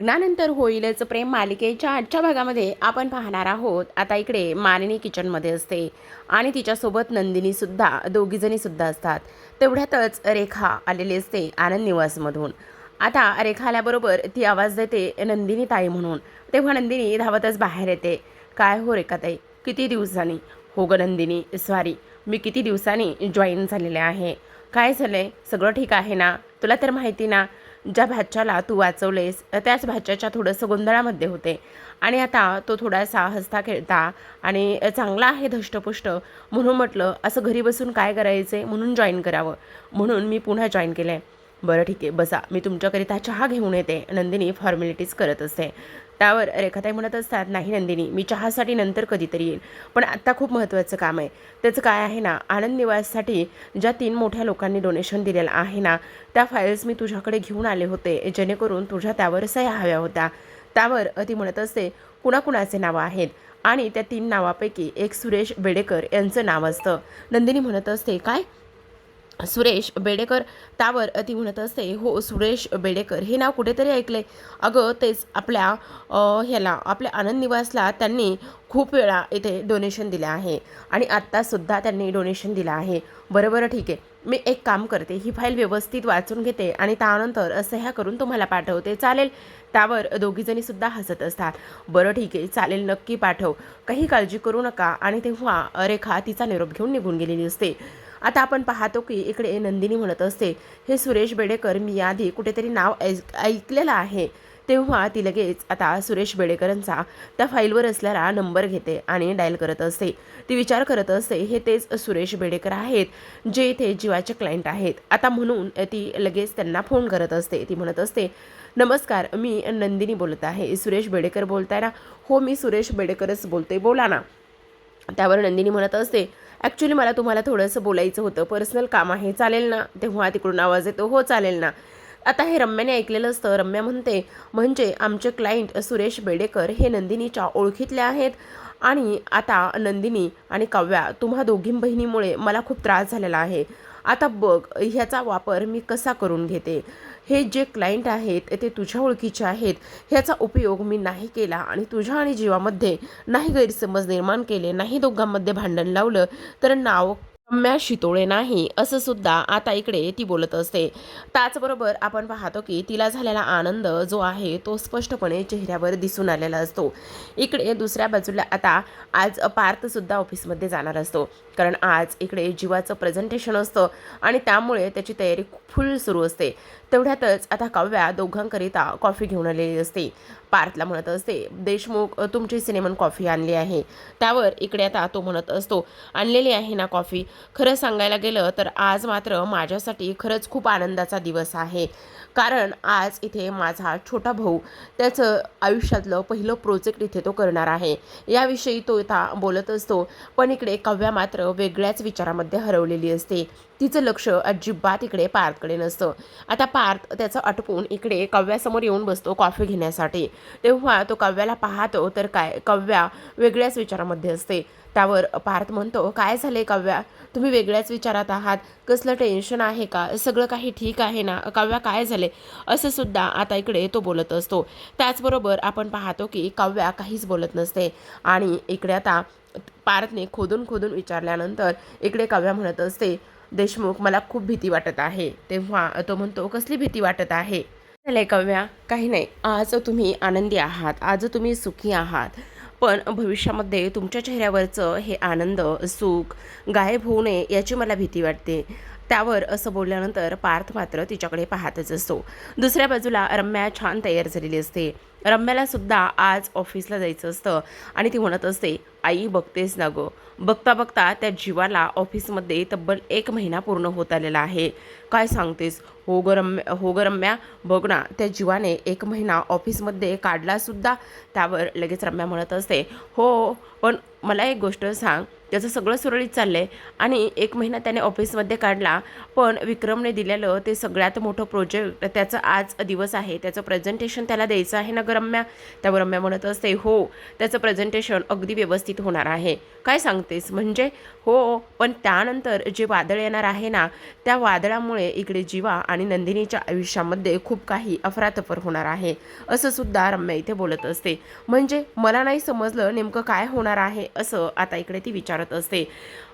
लग्नानंतर होईलच प्रेम मालिकेच्या आजच्या भागामध्ये आपण पाहणार आहोत. आता इकडे मालिनी किचनमध्ये असते आणि तिच्यासोबत नंदिनीसुद्धा दोघीजणीसुद्धा असतात. तेवढ्यातच रेखा आलेली असते आनंद निवासमधून. आता रेखा आल्याबरोबर ती आवाज देते नंदिनी ताई म्हणून. तेव्हा नंदिनी धावतच बाहेर येते. काय हो रेखा ताई? किती दिवसांनी? हो ग नंदिनी सॉरी. मी किती दिवसांनी जॉईन झालेले आहे. काय झालं आहे सगळं ठीक आहे ना? तुला तर माहिती ना? ज्या भाच्याला तू वाचवलेस त्याच भाच्याच्या थोडंसं गोंधळामध्ये होते. आणि आता तो थोडासा हसता खेळता आणि चांगला आहे धष्टपुष्ट म्हणून म्हटलं असं घरी बसून काय करायचे म्हणून जॉईन करावं. म्हणून मी पुन्हा जॉईन केलं आहे बरं ठीक आहे बसा. मी तुमच्याकरिता चहा घेऊन येते. नंदिनी फॉर्मॅलिटीज करत असते. त्यावर रेखाताई म्हणत असतात नाही नंदिनी मी चहासाठी नंतर कधीतरी येईल. पण आत्ता खूप महत्त्वाचं काम आहे. त्याचं काय आहे ना आनंद निवाससाठी ज्या तीन मोठ्या लोकांनी डोनेशन दिलेलं आहे ना त्या फाईल्स मी तुझ्याकडे घेऊन आले होते जेणेकरून तुझ्या त्यावर सह्या हव्या होत्या. त्यावर ती म्हणत असते कुणाकुणाचे नावं आहेत? आणि त्या तीन नावापैकी एक सुरेश बेडेकर यांचं नाव असतं. नंदिनी म्हणत असते काय? सुरेश बेडेकर त्यावर ती म्हणत असते. हो सुरेश बेडेकर. हे नाव कुठेतरी ऐकले अगं तेच आपल्या ह्याला आपल्या आनंद निवासला त्यांनी खूप वेळा इथे डोनेशन दिलं आहे. आणि आत्तासुद्धा त्यांनी डोनेशन दिलं आहे. बरं बरं ठीक आहे. मी एक काम करते. ही फाईल व्यवस्थित वाचून घेते आणि त्यानंतर सह्या करून तुम्हाला पाठवते. चालेल? त्यावर दोघीजणीसुद्धा हसत असतात. बरं ठीक आहे. चालेल नक्की पाठव. काही काळजी करू नका. आणि तेव्हा रेखा तिचा निरोप घेऊन निघून गेलेली असते. आता आपण पाहतो की इकडे नंदिनी म्हणत असते हे सुरेश बेडेकर मी आधी कुठेतरी नाव ऐकलेलं आहे. तेव्हा ती लगेच आता सुरेश बेडेकरांचा त्या फाईलवर असलेला नंबर घेते आणि डायल करत असते. ती विचार करत असते हे तेच सुरेश बेडेकर आहेत जे इथे जीवाचे क्लायंट आहेत. आता म्हणून ती लगेच त्यांना फोन करत असते. ती म्हणत असते नमस्कार मी नंदिनी बोलत आहे. सुरेश बेडेकर बोलताय ना? हो मी सुरेश बेडेकरच बोलते. बोला ना. त्यावर नंदिनी म्हणत असते ॲक्च्युली मला तुम्हाला थोडंसं बोलायचं होतं. पर्सनल काम आहे. चालेल ना? तेव्हा तिकडून आवाज येतो. हो चालेल ना? आता हे रम्याने ऐकलेलं असतं. रम्या म्हणते म्हणजे आमचे क्लायंट सुरेश बेडेकर हे नंदिनीच्या ओळखीतले आहेत आणि आता नंदिनी आणि काव्या तुम्हा दोघी बहिणीमुळे मला खूप त्रास झालेला आहे. आता बघ ह्याचा वापर मी कसा करून घेते? हे जे क्लायंट आहेत ते तुझ्या ओळखीचे आहेत ह्याचा उपयोग मी नाही केला आणि तुझ्या आणि जीवामध्ये नाही गैरसमज निर्माण केले नाही दोघांमध्ये भांडण लावलं तर नाव रम्या शितोळे नाही असं सुद्धा आता इकडे ती बोलत असते. त्याचबरोबर आपण पाहतो की तिला झालेला आनंद जो आहे तो स्पष्टपणे चेहऱ्यावर दिसून आलेला असतो. इकडे दुसऱ्या बाजूला आता आज पार्थसुद्धा ऑफिसमध्ये जाणार असतो. कारण आज इकडे जीवाचं प्रेझेंटेशन असतं आणि त्यामुळे त्याची तयारी फुल सुरू असते. तेवढ्यातच आता काव्या दोघांकरिता कॉफी घेऊन आलेली असते. पार्थला म्हणत असते. देशमुख तुमची सिनेमन कॉफी आणली आहे. त्यावर इकडे आता तो म्हणत असतो आणलेली आहे ना कॉफी खरं सांगायला गेलं तर आज मात्र माझ्यासाठी खरंच खूप आनंदाचा दिवस आहे. कारण आज इथे माझा छोटा भाऊ त्याचं आयुष्यातलं पहिलं प्रोजेक्ट इथे तो करणार आहे. याविषयी तो इथं बोलत असतो पण इकडे काव्या मात्र वेगळ्याच विचारामध्ये हरवलेली असते. तिचं लक्ष अजिबात इकडे पार्थकडे नसतं. आता पार्थ त्याचं आटपून इकडे काव्यासमोर येऊन बसतो कॉफी घेण्यासाठी. तेव्हा तो काव्याला पाहतो तर काय? काव्या वेगळ्याच विचारामध्ये असते. त्यावर पार्थ म्हणतो काय झाले काव्या? तुम्ही वेगळ्याच विचारात आहात. कसलं टेन्शन आहे का? सगळं काही ठीक आहे ना? काव्या काय झाले असं सुद्धा आता इकडे तो बोलत असतो. त्याचबरोबर आपण पाहतो की काव्या काहीच बोलत नसते. आणि इकडे आता पार्थने खोदून खोदून विचारल्यानंतर इकडे काव्या म्हणत असते देशमुख मला खूप भीती वाटत आहे. तेव्हा तो म्हणतो कसली भीती वाटत आहे? झालंय काव्या काही नाही. आज तुम्ही आनंदी आहात. आज तुम्ही सुखी आहात. पण भविष्यामध्ये तुमच्या चेहऱ्यावरचं हे आनंद सुख गायब होऊ नये याची मला भीती वाटते. त्यावर असं बोलल्यानंतर पार्थ मात्र तिच्याकडे पाहतच असतो. दुसऱ्या बाजूला रम्या छान तयार झालेली असते. रम्याला सुद्धा आज ऑफिसला जायचं असतं. आणि ती म्हणत असते आई बघतेस ना गं. बघता बघता त्या जीवाला ऑफिसमध्ये तब्बल एक महिना पूर्ण होत आलेला आहे. काय सांगतेस? हो ग रम्या हो ग रम्या. बघ ना त्या जीवाने एक महिना ऑफिसमध्ये काढलासुद्धा त्यावर लगेच रम्या म्हणत असते हो पण मला एक गोष्ट सांग. त्याचं सगळं सुरळीत चाललं आहे आणि एक महिना त्याने ऑफिसमध्ये काढला पण विक्रमने दिलेलं ते सगळ्यात मोठं प्रोजेक्ट त्याचं आज दिवस आहे. त्याचं प्रेझेंटेशन त्याला द्यायचं आहे ना ग रम्या त्यावर रम्या म्हणत असते हो त्याचं प्रेझेंटेशन अगदी व्यवस्थित होणार आहे. काय सांगतेस? म्हणजे हो पण त्यानंतर जे वादळ येणार आहे ना त्या वादळामुळे इकडे जीवा आणि नंदिनीच्या आयुष्यामध्ये खूप काही अफरातफर होणार आहे. असं सुद्धा रम्या इथे बोलत असते. म्हणजे मला नाही समजलं नेमकं काय होणार आहे असं आता इकडे ती विचारत असते.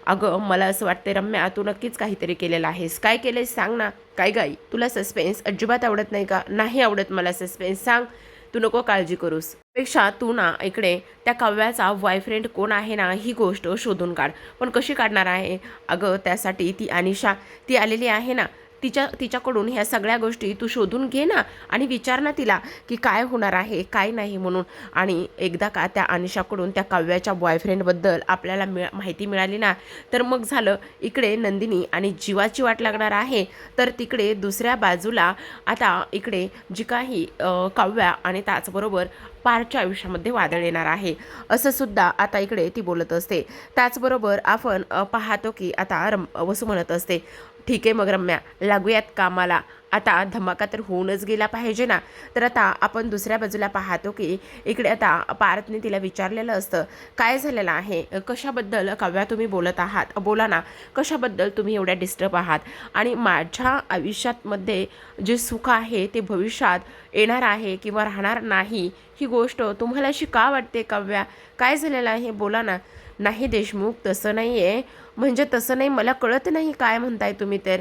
अगं मला असं वाटते रम्या तू नक्कीच काहीतरी केलेलं आहेस. काय केलेस सांग ना. काय गाई तुला सस्पेन्स अजिबात आवडत नाही का? नाही आवडत मला सस्पेन्स सांग. तू नको काळजी करूस. पेक्षा तू ना इकडे त्या काव्याचा बॉयफ्रेंड कोण आहे ना ही गोष्ट शोधून काढ. पण कशी काढणार आहे? अगं त्यासाठी ती अनिशा ती आलेली आहे ना तिच्या तिच्याकडून ह्या सगळ्या गोष्टी तू शोधून घे ना आणि विचार ना तिला की काय होणार आहे काय नाही म्हणून. आणि एकदा का त्या अनिशाकडून त्या काव्याच्या बॉयफ्रेंडबद्दल आपल्याला मिळ माहिती मिळाली ना तर मग झालं इकडे नंदिनी आणि जीवाची वाट लागणार आहे. तर तिकडे दुसऱ्या बाजूला आता इकडे जी काही काव्या आणि त्याचबरोबर पारच्या आयुष्यामध्ये वादळ येणार आहे. असं सुद्धा आता इकडे ती बोलत असते. त्याचबरोबर आपण पाहतो की आता रम वसू म्हणत असते ठीक आहे मग रम्या लागूयात कामाला. आता धमाका तर होऊनच गेला पाहिजे ना. तर आता आपण दुसऱ्या बाजूला पाहतो की इकडे आता पारतने तिला विचारलेलं असतं काय झालेलं आहे? कशाबद्दल काव्या तुम्ही बोलत आहात? बोला ना कशाबद्दल तुम्ही एवढ्या डिस्टर्ब आहात? आणि माझ्या आयुष्यातमध्ये जे सुख आहे ते भविष्यात येणार आहे किंवा राहणार नाही ही गोष्ट तुम्हाला अशी का वाटते काव्या? काय झालेलं आहे? बोला ना. नाही देशमुख तसं नाही आहे म्हणजे तसं नाही मला कळत नाही काय म्हणताय तुम्ही तर.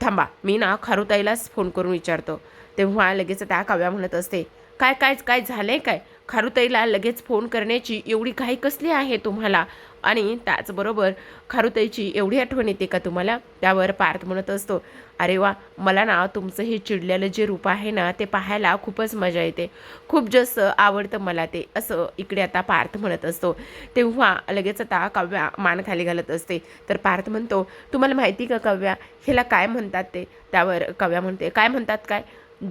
थांबा मी ना खारुताईलाच फोन करून विचारतो. तेव्हा लगेच त्या काव्या म्हणत असते काय काय काय झालंय काय? खारुताईला लगेच फोन करण्याची एवढी घाई कसली आहे तुम्हाला? आणि त्याचबरोबर खारुताईची एवढी आठवण येते का तुम्हाला? त्यावर पार्थ म्हणत असतो अरे वा मला ना तुमचं हे चिडलेलं जे रूप आहे ना ते पाहायला खूपच मजा येते. खूप जास्त आवडतं मला ते असं इकडे आता पार्थ म्हणत असतो. तेव्हा लगेच आता काव्या मान खाली घालत असते. तर पार्थ म्हणतो तुम्हाला माहिती का काव्या? ह्याला काय म्हणतात ते? त्यावर काव्या म्हणते काय म्हणतात काय?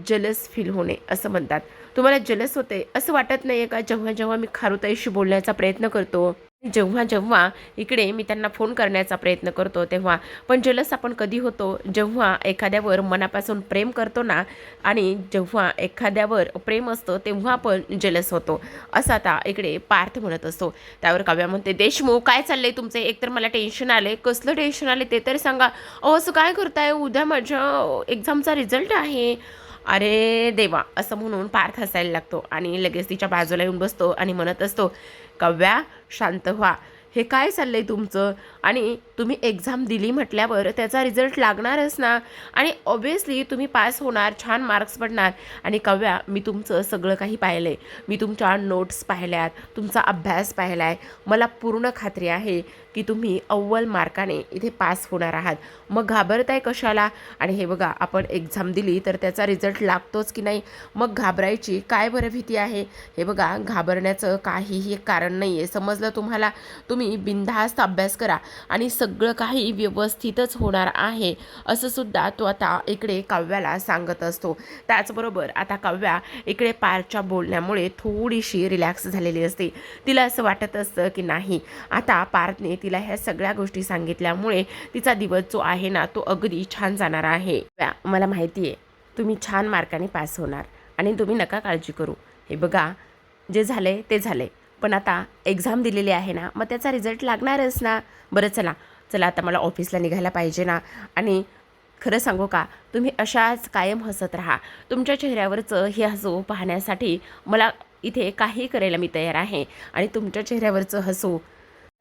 जलस फील होणे असं म्हणतात. तुम्हाला जलस होते असं वाटत नाही आहे का? जेव्हा जेव्हा मी खारुताईशी बोलण्याचा प्रयत्न करतो जेव्हा जेव्हा इकडे मी त्यांना फोन करण्याचा प्रयत्न करतो तेव्हा. पण जलस आपण कधी होतो? जेव्हा एखाद्यावर मनापासून प्रेम करतो ना आणि जेव्हा एखाद्यावर प्रेम असतं तेव्हा आपण जलस होतो. असं आता इकडे पार्थ म्हणत असतो. त्यावर काव्या म्हणते देशमुख काय चाललंय तुमचे? एकतर मला टेन्शन आले कसलं टेन्शन आले ते तरी सांगा. अहो असं काय करताय? उद्या माझ्या एक्झामचा रिझल्ट आहे. अरे देवा असं म्हणून पार्थ हसायला लागतो आणि लगेच तिच्या बाजूला येऊन बसतो आणि म्हणत असतो कव्या शांत व्हा. हे काय चाललंय तुमचं? आणि तुम्ही एक्झाम दिली म्हटल्यावर त्याचा रिझल्ट लागणारच ना. आणि ऑब्वियसली तुम्ही पास होणार छान मार्क्स पडणार. आणि कव्या मी तुमचं सगळं काही पाहिलं आहे मी तुमच्या नोट्स पाहिल्यात तुमचा अभ्यास पाहिला आहे मला पूर्ण खात्री आहे की तुम्ही अव्वल मार्काने इथे पास होणार आहात. मग घाबरताय कशाला? आणि हे बघा आपण एक्झाम दिली तर त्याचा रिझल्ट लागतोच की नाही? मग घाबरायची काय बरं भीती आहे? हे बघा घाबरण्याचं काहीही कारण नाही आहे समजलं तुम्हाला? तुम्ही बिनधास्त अभ्यास करा. आणि सगळं काही व्यवस्थितच होणार आहे असं सुद्धा तो आता इकडे काव्याला सांगत असतो. त्याचबरोबर आता काव्या इकडे पारच्या बोलण्यामुळे थोडीशी रिलॅक्स झालेली असते. तिला असं वाटत असतं की नाही आता पार्थने तिला ह्या सगळ्या गोष्टी सांगितल्यामुळे तिचा दिवस जो आहे ना तो अगदी छान जाणार आहे. मला माहिती आहे तुम्ही छान मार्काने पास होणार आणि तुम्ही नका काळजी करू. हे बघा जे झाले ते झाले पण आता एक्झाम दिलेली आहे ना मग त्याचा रिझल्ट लागणारच ना. बरं चला. चला आता मला ऑफिसला निघायला पाहिजे ना. आणि खरं सांगू का तुम्ही अशाच कायम हसत राहा. तुमच्या चेहऱ्यावरचं हे हसू पाहण्यासाठी मला इथे काही करायला मी तयार आहे. आणि तुमच्या चेहऱ्यावरचं हसू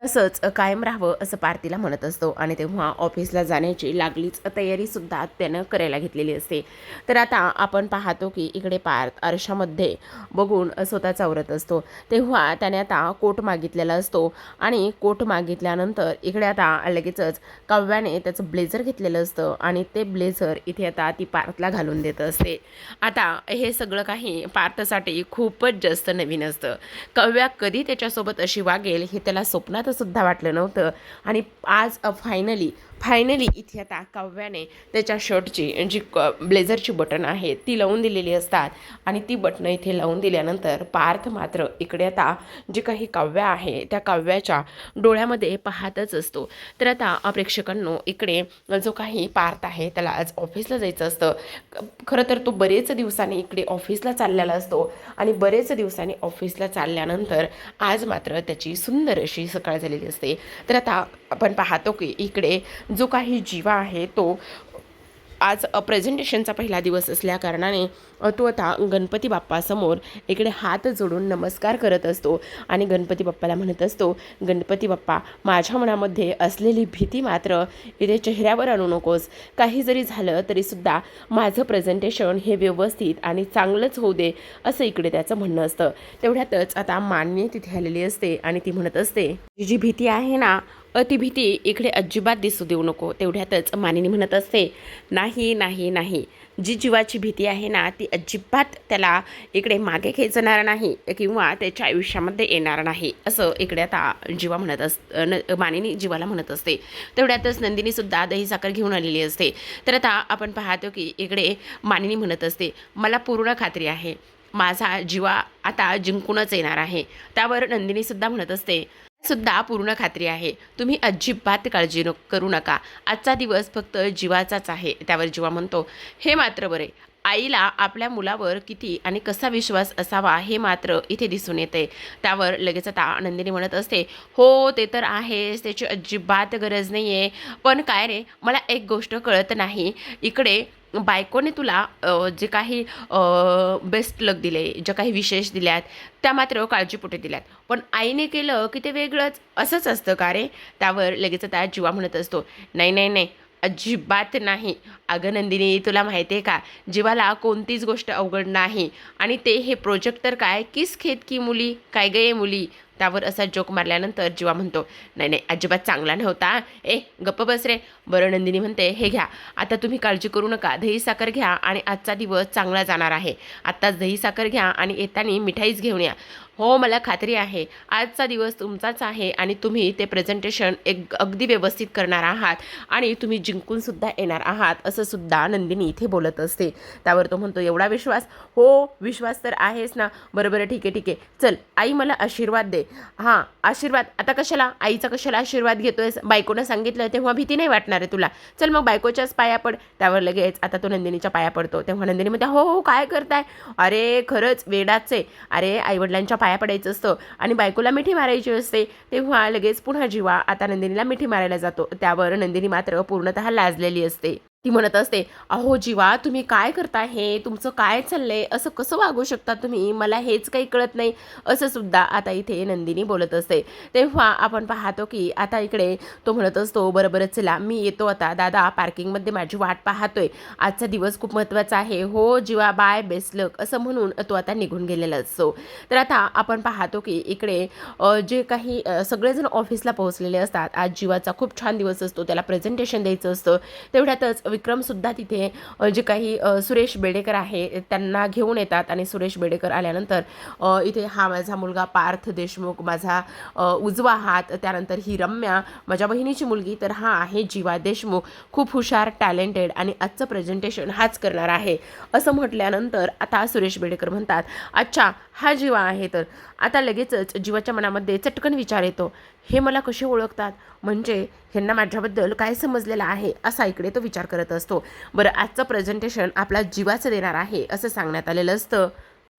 असंच कायम राहावं असं पार्थिला म्हणत असतो आणि तेव्हा ऑफिसला जाण्याची लागलीच तयारीसुद्धा त्यानं करायला घेतलेली असते. तर आता आपण पाहतो की इकडे पार्थ आरशामध्ये बघून स्वतः चावरत असतो. तेव्हा त्याने आता कोट मागितलेला असतो आणि कोट मागितल्यानंतर इकडे आता लगेचच काव्याने त्याचं ब्लेझर घेतलेलं असतं आणि ते ब्लेझर इथे आता ती पार्थला घालून देत असते. आता हे सगळं काही पार्थसाठी खूपच जास्त नवीन असतं. काव्या कधी त्याच्यासोबत अशी वागेल हे त्याला स्वप्नात सुद्धा वाटलं नव्हतं. आणि आज फायनली फायनली इथे आता काव्याने त्याच्या शर्टची जी क ब्लेझरची बटन आहे ती लावून दिलेली असतात. आणि ती बटणं इथे लावून दिल्यानंतर पार्थ मात्र इकडे आता जे काही काव्य आहे त्या काव्याच्या डोळ्यामध्ये पाहतच असतो. तर आता प्रेक्षकांनो इकडे जो काही पार्थ आहे त्याला आज ऑफिसला जायचं असतं. खरं तर तो बरेच दिवसांनी इकडे ऑफिसला चाललेला असतो. आणि बरेच दिवसांनी ऑफिसला चालल्यानंतर आज मात्र त्याची सुंदर अशी सकाळ झालेली असते. तर आता आपण पाहतो की इकडे जो काही जीवा आहे तो आज प्रेझेंटेशनचा पहिला दिवस असल्याकारणाने तो आता गणपती बाप्पासमोर इकडे हात जोडून नमस्कार करत असतो. आणि गणपती बाप्पाला म्हणत असतो गणपती बाप्पा माझ्या मनामध्ये असलेली भीती मात्र इथे चेहऱ्यावर आणू नकोस. काही जरी झालं तरीसुद्धा माझं प्रेझेंटेशन हे व्यवस्थित आणि चांगलंच होऊ दे असं इकडे त्याचं म्हणणं असतं. तेवढ्यातच आता मान्य तिथे आलेली असते आणि ती म्हणत असते जी जी भीती आहे ना अतिभीती भीती इकडे अजिबात दिसू देऊ नको तेवढ्यातच मानिनी म्हणत असते नाही नाही नाही. जी जीवाची भीती आहे ना ती अजिबात त्याला इकडे मागे खेचणार नाही किंवा त्याच्या आयुष्यामध्ये येणार नाही असं इकडे आता जीवा म्हणत अस न मानिनी जीवाला म्हणत असते. तेवढ्यातच नंदिनीसुद्धा दही साखर घेऊन आलेली असते. तर आता आपण पाहतो की इकडे मानिनी म्हणत असते मला पूर्ण खात्री आहे. माझा जीवा आता जिंकूनच येणार आहे. त्यावर नंदिनीसुद्धा म्हणत असते सुद्धा पूर्ण खात्री आहे. तुम्ही अजिबात काळजी न करू नका. आजचा दिवस फक्त जीवाचाच आहे त्यावर जीवा म्हणतो. हे मात्र बरे. आईला आपल्या मुलावर किती आणि कसा विश्वास असावा हे मात्र इथे दिसून येते. त्यावर लगेच आता नंदिनी म्हणत असते हो ते तर आहेच त्याची अजिबात गरज नाही आहे पण काय रे मला एक गोष्ट कळत नाही. इकडे बायकोने तुला जे काही बेस्ट लक दिले ज्या काही विशेष दिल्यात त्या मात्र काळजीपोटी दिल्यात. पण आईने केलं की ते वेगळंच. असंच असतं का रे? त्यावर लगेच त्या जीवा म्हणत असतो. नाही नाही नाही. अजिबात नाही. अगं नंदिनी तुला माहिती आहे का? जीवाला कोणतीच गोष्ट अवघड नाही. आणि ते हे प्रोजेक्ट तर काय? किस खेत की मुली? काय गये मुली? त्यावर असा जोक मारल्यानंतर जीवा म्हणतो नाही नाही अजिबात चांगला नव्हता. ए गप्प बस रे. बरं नंदिनी म्हणते हे घ्या आता तुम्ही काळजी करू नका. दही साखर घ्या आणि आजचा दिवस चांगला जाणार आहे. आत्ताच दही साखर घ्या आणि येताना मिठाईच घेऊन या. हो मला खात्री आहे. आजचा दिवस तुमचाच आहे आणि तुम्ही ते प्रेझेंटेशन एक अगदी व्यवस्थित करणार आहात आणि तुम्ही जिंकूनसुद्धा येणार आहात असं सुद्धा नंदिनी इथे बोलत असते. त्यावर तो म्हणतो एवढा विश्वास? हो विश्वास तर आहेच ना. बरं बरं ठीक आहे ठीक आहे. चल आई मला आशीर्वाद दे. हां आशीर्वाद? आता कशाला? आईचा कशाला आशीर्वाद घेतोयस? बायकोनं सांगितलं तेव्हा भीती नाही वाटणार आहे तुला. चल मग बायकोच्याच पाया पड. त्यावर लगेच आता तो नंदिनीच्या पाया पडतो. तेव्हा नंदिनी म्हणते हो हो काय करताय? अरे खरंच वेडाचे अरे आईवडिलांच्या पाया पडायचं असतं. आणि बायकोला मिठी मारायची असते तेव्हा लगेच पुन्हा जीवा आता नंदिनीला मिठी मारायला जातो. त्यावर नंदिनी मात्र पूर्णतः लाजलेली असते. ती म्हणत असते अहो जीवा तुम्ही काय करता हे? तुमचं काय चाललंय? असं कसं वागू शकता तुम्ही? मला हेच काही कळत नाही. असं सुद्धा आता इथे नंदिनी बोलत असते. तेव्हा आपण पाहतो की आता इकडे तो म्हणत असतो बरोबरच चला मी येतो आता. दादा पार्किंगमध्ये माझी वाट पाहतोय. आजचा दिवस खूप महत्त्वाचा आहे. हो जीवा बाय बेस्ट लक. असं म्हणून तो आता निघून गेलेला असतो. तर आता आपण पाहतो की इकडे जे काही सगळेजण ऑफिसला पोहोचलेले असतात. आज जीवाचा खूप छान दिवस असतो. त्याला प्रेझेंटेशन द्यायचं असतं. तेवढ्यातच विक्रमसुद्धा तिथे जे काही सुरेश बेडेकर आहे त्यांना घेऊन येतात आणि सुरेश बेडेकर आल्यानंतर इथे हा माझा मुलगा पार्थ देशमुख माझा उजवा हात त्यानंतर ही रम्या माझ्या बहिणीची मुलगी तर हा आहे जीवा देशमुख. खूप हुशार टॅलेंटेड आणि आजचं प्रेझेंटेशन हाच करणार आहे. असं म्हटल्यानंतर आता सुरेश बेडेकर म्हणतात अच्छा हा जीवा आहे तर. आता लगेचच जीवाच्या मनामध्ये चटकन विचार येतो. हे मला कसे ओळखतात? म्हणजे ह्यांना माझ्याबद्दल काय समजलेलं आहे? असा इकडे तो विचार करत असतो. बरं आजचं प्रेझेंटेशन आपला जीवाचं देणार आहे असं सांगण्यात आलेलं असतं.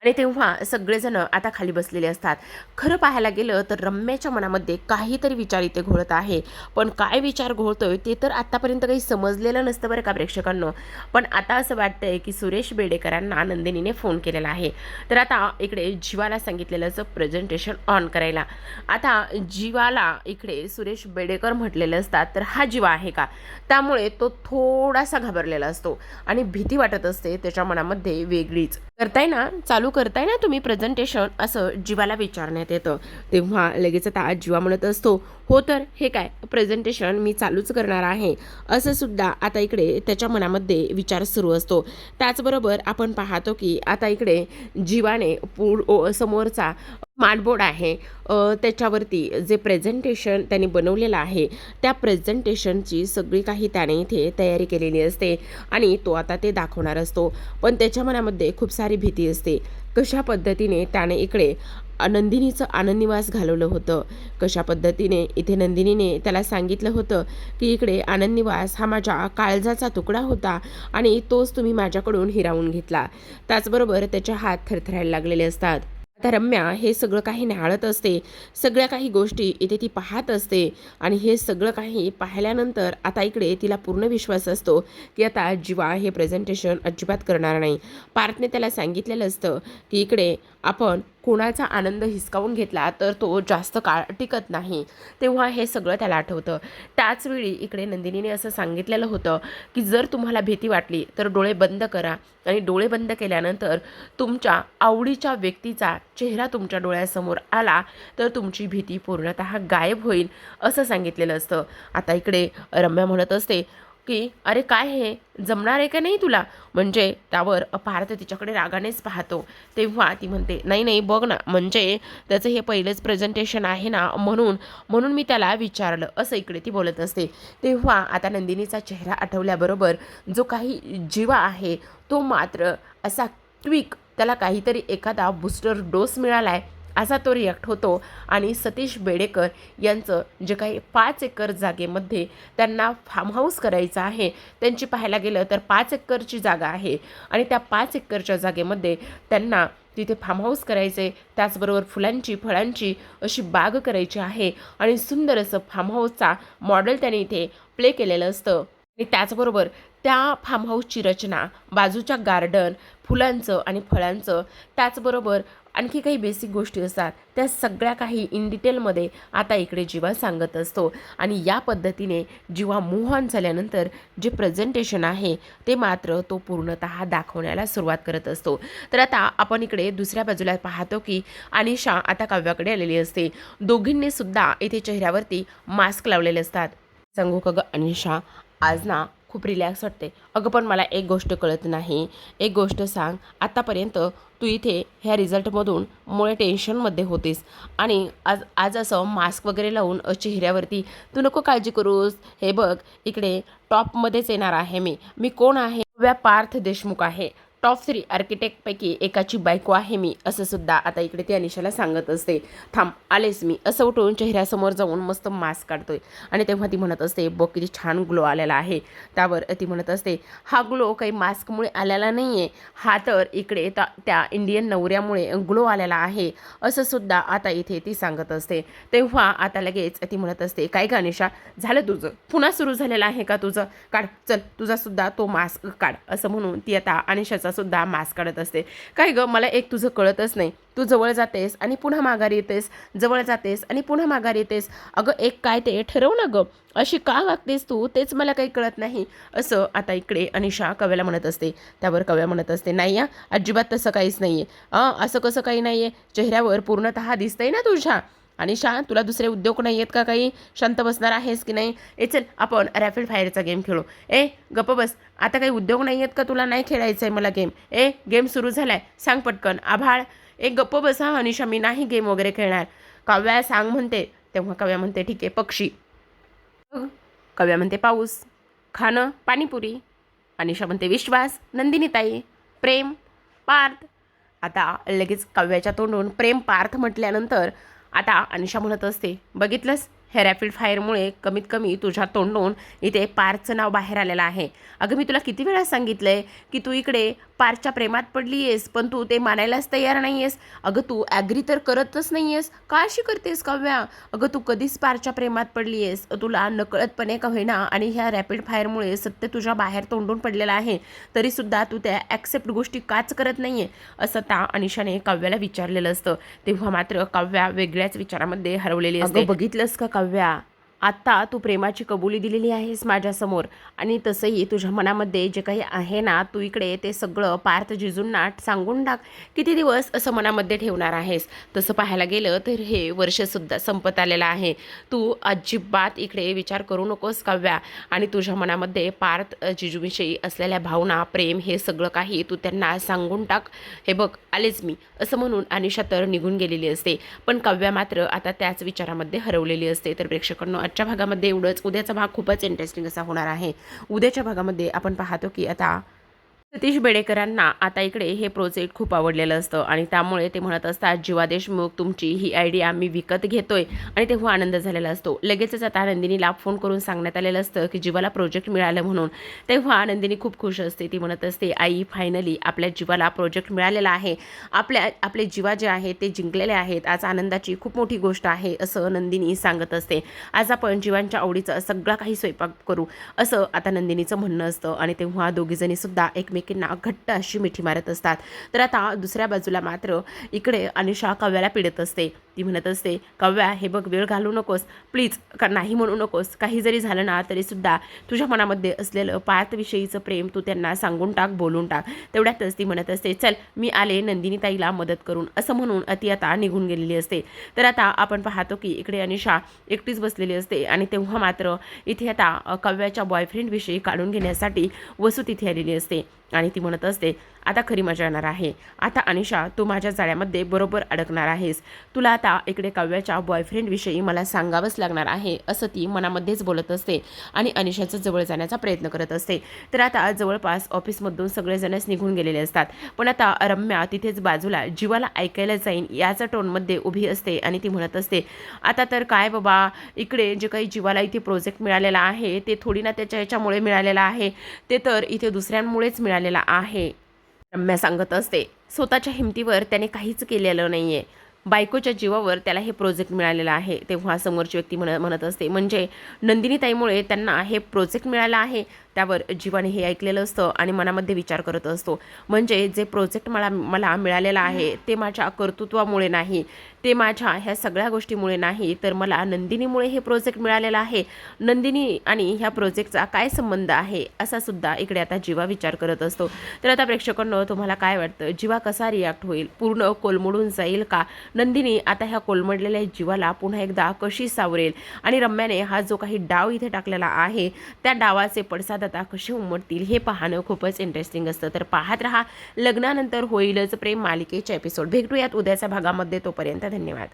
आणि तेव्हा सगळेजण आता खाली बसलेले असतात. खरं पाहायला गेलं तर रम्याच्या मनामध्ये काहीतरी विचार इथे घोळत आहे. पण काय विचार घोळतोय ते तर आत्तापर्यंत काही समजलेलं नसतं बरं का प्रेक्षकांनो. पण आता असं वाटतंय की सुरेश बेडेकरांना नंदिनीने फोन केलेला आहे. तर आता इकडे जीवाला सांगितलेलं असं प्रेझेंटेशन ऑन करायला. आता जीवाला इकडे सुरेश बेडेकर म्हटलेले असतात तर हा जीवा आहे का? त्यामुळे तो थोडासा घाबरलेला असतो आणि भीती वाटत असते त्याच्या मनामध्ये वेगळीच. करताय ना चालू करताय ना तुम्ही प्रेझेंटेशन असं जीवाला विचारण्यात येतं. तेव्हा लगेच आता जीवा म्हणत असतो हो तर हे काय? प्रेझेंटेशन मी चालूच करणार आहे. असं सुद्धा आता इकडे त्याच्या मनामध्ये विचार सुरू असतो. त्याचबरोबर आपण पाहतो की आता इकडे जीवाने पुढ ओ- समोरचा स्मार्टबोर्ड आहे. त्याच्यावरती जे प्रेझेंटेशन त्याने बनवलेलं आहे त्या प्रेझेंटेशनची सगळी काही त्याने इथे तयारी केलेली असते आणि तो आता ते दाखवणार असतो. पण त्याच्या मनामध्ये खूप सारी भीती असते. कशा पद्धतीने त्याने इकडे नंदिनीचं आनंदनिवास घालवलं होतं? कशा पद्धतीने इथे नंदिनीने त्याला सांगितलं होतं की इकडे आनंदनिवास हा माझ्या काळजाचा तुकडा होता आणि तोच तुम्ही माझ्याकडून हिरावून घेतला. त्याचबरोबर त्याचे हात थरथरायला लागलेले असतात. आता रम्या हे सगळं काही न्याहाळत असते. सगळ्या काही गोष्टी इथे ती पाहत असते. आणि हे सगळं काही पाहिल्यानंतर आता इकडे तिला पूर्ण विश्वास असतो की आता जीवा हे प्रेझेंटेशन अजिबात करणार नाही. पार्थने त्याला सांगितलेलं असतं की इकडे आपण कोणाचा आनंद हिसकावून घेतला तर तो जास्त काळ टिकत नाही. तेव्हा हे सगळं त्याला आठवतं. त्याचवेळी इकडे नंदिनीने असं सांगितलेलं होतं की जर तुम्हाला भीती वाटली तर डोळे बंद करा. आणि डोळे बंद केल्यानंतर तुमच्या आवडीच्या व्यक्तीचा चेहरा तुमच्या डोळ्यासमोर आला तर तुमची भीती पूर्णतः गायब होईल असं सांगितलेलं असतं. आता इकडे रम्या म्हणत असते की अरे काय हे? जमणार आहे का नाही तुला? म्हणजे त्यावर पार्थ तिच्याकडे रागानेच पाहतो. तेव्हा ती म्हणते नाही नाही बघ ना म्हणजे त्याचं हे पहिलंच प्रेझेंटेशन आहे ना म्हणून म्हणून मी त्याला विचारलं. असं इकडे ती बोलत असते. तेव्हा आता नंदिनीचा चेहरा आठवल्याबरोबर जो काही जीवा आहे तो मात्र असा ट्विक त्याला काहीतरी एखादा बूस्टर डोस मिळाला आहे असा तो रिॲक्ट होतो. आणि सतीश बेडेकर यांचं जे काही पाच एकर जागेमध्ये त्यांना फार्म हाऊस करायचं आहे त्यांची पाहायला गेलं तर पाच एकरची जागा आहे. आणि त्या पाच एकरच्या जागेमध्ये त्यांना तिथे फार्म हाऊस करायचे त्याचबरोबर फुलांची फळांची अशी बाग करायची आहे. आणि सुंदर असं फार्म हाऊसचा मॉडेल त्याने इथे प्ले केलेलं असतं. आणि त्याचबरोबर त्या फार्म हाऊसची रचना बाजूच्या गार्डन फुलांचं आणि फळांचं त्याचबरोबर आणखी काही बेसिक गोष्टी असतात. त्या सगळ्या काही इन डिटेलमध्ये आता इकडे जीवा सांगत असतो. आणि या पद्धतीने जीवा मोहन झाल्यानंतर जे प्रेझेंटेशन आहे ते मात्र तो पूर्णतः दाखवण्याला सुरुवात करत असतो. तर आता आपण इकडे दुसऱ्या बाजूला पाहतो की अनिशा आता काव्याकडे आलेली असते. दोघींनी सुद्धा इथे चेहऱ्यावरती मास्क लावलेले असतात. सांगू का ग अनिशा? आज ना खूप रिलॅक्स वाटते. अगं पण मला एक गोष्ट कळत नाही. एक गोष्ट सांग. आत्तापर्यंत तू इथे ह्या रिझल्टमधून मुळे टेन्शनमध्ये होतीस. आणि आज आज असं मास्क वगैरे लावून चेहऱ्यावरती तू नको काळजी करूस. हे बघ इकडे टॉपमध्येच येणार आहे मी. मी कोण आहे? व्या पार्थ देशमुख आहे. टॉप थ्री आर्किटेक्टपैकी एकाची बायको आहे मी असं सुद्धा आता इकडे ती अनिशाला सांगत असते. थांब आलेच मी. असं उठून चेहऱ्यासमोर जाऊन मस्त मास्क काढतोय. आणि तेव्हा ती म्हणत असते बघ किती छान ग्लो आलेला आहे. त्यावर ती म्हणत असते हा ग्लो काही मास्कमुळे आलेला नाही आहे हा तर इकडे त्या त्या इंडियन नवऱ्यामुळे ग्लो आलेला आहे. असं सुद्धा आता इथे ती सांगत असते. तेव्हा आता लगेच ती म्हणत असते काय का अनिशा झालं तुझं? पुन्हा सुरू झालेलं आहे का तुझं? काढ चल तुझासुद्धा तो मास्क काढ. असं म्हणून ती आता अनिशाचा सुद्धा मास्क काढत असते. काय ग? मला एक तुझं कळतच नाही. तू जवळ जातेस आणि पुन्हा माघारी येतेस. जवळ जातेस आणि पुन्हा माघारी येतेस. अगं एक काय ते? ठरव ना गं. अशी का वागतेस तू? तेच मला काही कळत नाही. असं आता इकडे अनिशा कव्याला म्हणत असते. त्यावर कव्या म्हणत असते नाही या अजिबात तसं काहीच नाही आहे असं कसं काही नाही आहे चेहऱ्यावर पूर्णतः दिसतंय ना तुझ्या? आणि शा तुला दुसरे उद्योग नाही आहेत का काही? शांत बसणार आहेस की नाही? ए चल आपण रॅपिड फायरचा गेम खेळू. ए गप्प बस. आता काही उद्योग नाही आहेत का तुला? नाही खेळायचं आहे मला गेम ए गेम सुरू झालाय. सांग पटकन. आभाळ. ए गप्प बस हा अनिशा. मी नाही गेम वगैरे खेळणार. काव्या सांग म्हणते. तेव्हा काव्या म्हणते ठीक आहे पक्षी. काव्या म्हणते पाऊस खाणं पाणीपुरी. अनिशा म्हणते विश्वास नंदिनीताई प्रेम पार्थ. आता लगेच काव्याच्या तोंडून प्रेम पार्थ म्हटल्यानंतर आता अनिशा म्हणत असते बघितलंस? ह्या रॅपिड फायरमुळे कमीत कमी तुझ्या तोंडून इथे पार्थचं नाव बाहेर आलेलं आहे. अगं मी तुला किती वेळा सांगितलं आहे की तू इकडे पार्थच्या प्रेमात पडली आहेस पण तू ते मानायलाच तयार नाही आहेस अगं तू ॲग्री तर करतच नाही आहेस का अशी करतेस काव्या? अगं तू कधीच पारच्या प्रेमात पडली आहेस तुला नकळतपणे का होईना आणि ह्या रॅपिड फायरमुळे सत्य तुझ्या बाहेर तोंडून पडलेलं आहे. तरीसुद्धा तू त्या ॲक्सेप्ट गोष्टी काच करत नाही आहे असं त्या अनिशाने काव्याला विचारलेलं असतं. तेव्हा मात्र काव्या वेगळ्याच विचारामध्ये हरवलेली असते. बघितलंस का काव्या आत्ता तू प्रेमाची कबुली दिलेली आहेस माझ्यासमोर. आणि तसंही तुझ्या मनामध्ये जे काही आहे ना तू इकडे ते सगळं पार्थ जिजूंना सांगून टाक. किती दिवस असं मनामध्ये ठेवणार आहेस? तसं पाहायला गेलं तर हे वर्षसुद्धा संपत आलेलं आहे. तू अजिबात इकडे विचार करू नकोस काव्या. आणि तुझ्या मनामध्ये पार्थ जिजूविषयी असलेल्या भावना प्रेम हे सगळं काही तू त्यांना सांगून टाक. हे बघ आलेच मी. असं म्हणून अनिशा तर निघून गेलेली असते. पण काव्या मात्र आता त्याच विचारामध्ये हरवलेली असते. तर प्रेक्षकांना आजच्या भागामध्ये एवढंच उद्याचा भाग खूपच इंटरेस्टिंग असा होणार आहे. उद्याच्या भागामध्ये आपण पाहतो की आता सतीश बेडेकरांना आता इकडे हे प्रोजेक्ट खूप आवडलेलं असतं आणि त्यामुळे ते म्हणत असतात जीवा देशमुख तुमची ही आयडिया आम्ही विकत घेतोय. आणि तेव्हा आनंद झालेला असतो. लगेचच आता नंदिनीला फोन करून सांगण्यात आलेलं असतं की जीवाला प्रोजेक्ट मिळालं म्हणून. तेव्हा नंदिनी खूप खुश असते. ती म्हणत असते आई फायनली आपल्या जीवाला प्रोजेक्ट मिळालेला आहे. आपल्या आपले जीवा जे आहे ते जिंकलेले आहेत. आज आनंदाची खूप मोठी गोष्ट आहे असं नंदिनी सांगत असते. आज आपण जीवांच्या आवडीचा सगळा काही स्वयंपाक करू असं आता नंदिनीचं म्हणणं असतं. आणि तेव्हा दोघीजणीसुद्धा एकमेक एकमेकींना घट्ट अशी मिठी मारत असतात. तर आता दुसऱ्या बाजूला मात्र इकडे अनिशा काव्याला पिडत असते. ती म्हणत असते काव्या हे बघ वेळ घालू नकोस. प्लीज का नाही म्हणू नकोस. काही जरी झालं ना तरीसुद्धा तुझ्या मनामध्ये असलेलं पार्थविषयीचं प्रेम तू त्यांना सांगून टाक बोलून टाक. तेवढ्यातच ती म्हणत असते चल मी आले नंदिनीताईला मदत करून. असं म्हणून ती आता निघून गेलेली असते. तर आता आपण पाहतो की इकडे अनिशा एकटीच बसलेली असते आणि तेव्हा मात्र इथे आता कव्याच्या काव्याच्या बॉयफ्रेंडविषयी काढून घेण्यासाठी वसू तिथे आलेली असते. आणि ती म्हणत असते आता खरी मजा येणार आहे. आता अनिशा तू माझ्या जाळ्यामध्ये बरोबर अडकणार आहेस. तुला आता इकडे काव्याच्या बॉयफ्रेंडविषयी मला सांगावंच लागणार आहे असं ती मनामध्येच बोलत असते आणि अनिशाचं जवळ जाण्याचा प्रयत्न करत असते. तर आता जवळपास ऑफिसमधून सगळेजणच निघून गेलेले असतात. पण आता रम्या तिथेच बाजूला जीवाला ऐकायला जाईन याच टोनमध्ये उभी असते आणि ती म्हणत असते आता तर काय बाबा इकडे जे काही जीवाला इथे प्रोजेक्ट मिळालेला आहे ते थोडी ना त्याच्या ह्याच्यामुळे मिळालेलं आहे ते तर इथे दुसऱ्यांमुळेच मिळालेलं आहे. रम्या सांगत असते स्वतःच्या हिमतीवर त्याने काहीच केलेलं नाही आहे बायकोच्या जीवावर त्याला हे प्रोजेक्ट मिळालेलं आहे. तेव्हा समोरची व्यक्ती म्हण म्हणत असते म्हणजे नंदिनीताईमुळे त्यांना हे प्रोजेक्ट मिळालं आहे. त्यावर जीवाने हे ऐकलेलं असतं आणि मनामध्ये विचार करत असतो. म्हणजे जे प्रोजेक्ट मला मला मिळालेलं आहे ते माझ्या कर्तृत्वामुळे नाही ते माझ्या ह्या सगळ्या गोष्टीमुळे नाही तर मला नंदिनीमुळे हे प्रोजेक्ट मिळालेलं आहे. नंदिनी आणि ह्या प्रोजेक्टचा काय संबंध आहे असा सुद्धा इकडे आता जीवा विचार करत असतो. तर आता प्रेक्षकांनो तुम्हाला काय वाटतं? जीवा कसा रिॲक्ट होईल? पूर्ण कोलमडून जाईल का? नंदिनी आता ह्या कोलमडलेल्या जीवाला पुन्हा एकदा कशी सावरेल? आणि रम्याने हा जो काही डाव इथे टाकलेला आहे त्या डावाचे पडसाद आता कसे उमटतील हे पाहणं खूपच इंटरेस्टिंग असतं. तर पाहत राहा. लग्नानंतर होईलच प्रेम मालिकेचे एपिसोड भेटूयात उद्याच्या भागामध्ये. तोपर्यंत धन्यवाद.